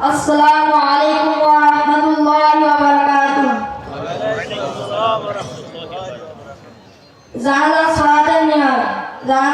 আসসালামু আলাইকুম ওয়া রাহমাতুল্লাহি ওয়া বারাকাতুহু। জাহালা সালাতের নিয়াত জাহালা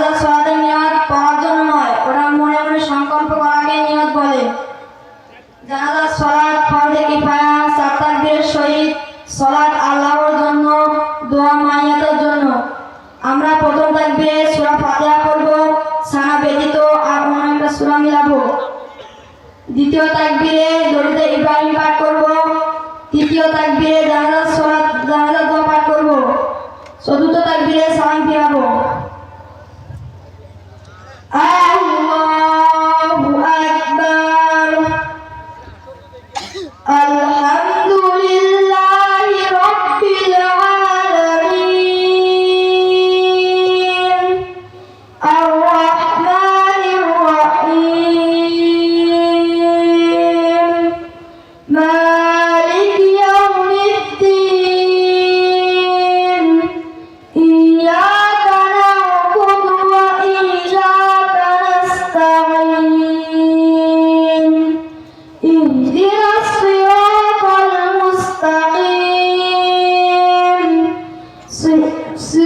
সে